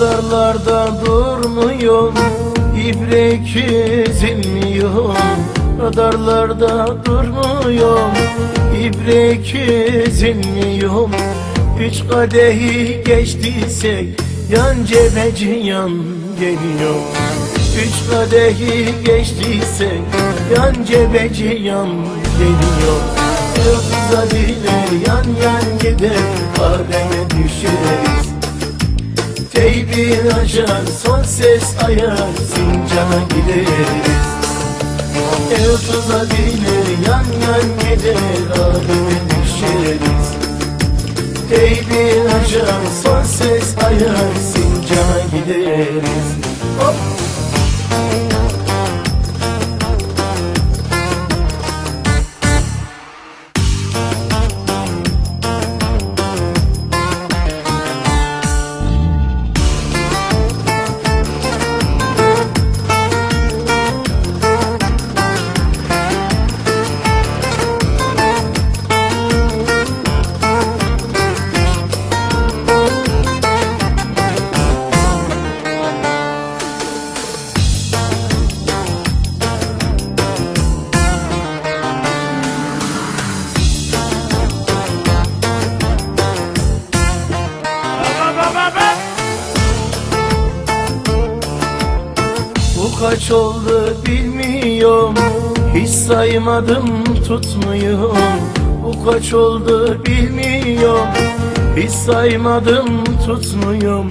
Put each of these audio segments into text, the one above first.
Radarlarda durmuyor İbre kesilmiyor Radarlarda durmuyor İbre kesilmiyor Üç kadehi geçtiysek Yan cebeci yan geliyor. Üç kadehi geçtiysek Yan cebeci yan geliyor. Yoksa bile yan yan gider Aleme düşeriz Teybi açar son ses ayar Sincana gideriz. Yoksa bile yan yan gider Aleme düşeriz Teybi açar son ses ayar Sincana gideriz. Hop! Kaç oldu bilmiyorum. Hiç saymadım tutmuyorum. Bu kaç oldu bilmiyorum. Hiç saymadım tutmuyorum.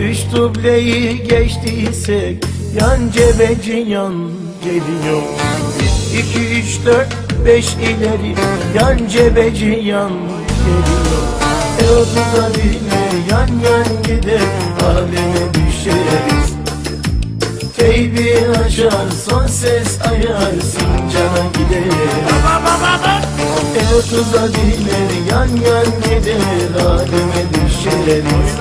Üç dubleyi geçtiysek Yan cebeci yan geliyor. İki, üç, dört, beş ileri Yan cebeci yan geliyor. E otuza bile yan yan gider Aleme düşeriz Teybi açar son ses ayar Sincana gider. E otuza diler yan yan gider Aleme düşeriz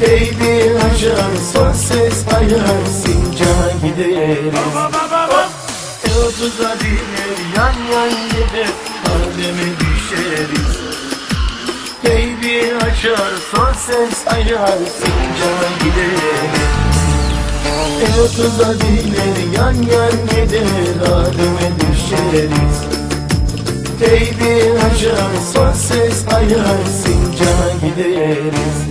Teybi açar son ses ayar Sincana gideriz E otuza diler yan yan gider Aleme düşeriz Teybi açar son ses ayar Sincana gideriz E otuza diler yan yan gider Aleme düşeriz. Teybi açar son ses ayar Sincana gideriz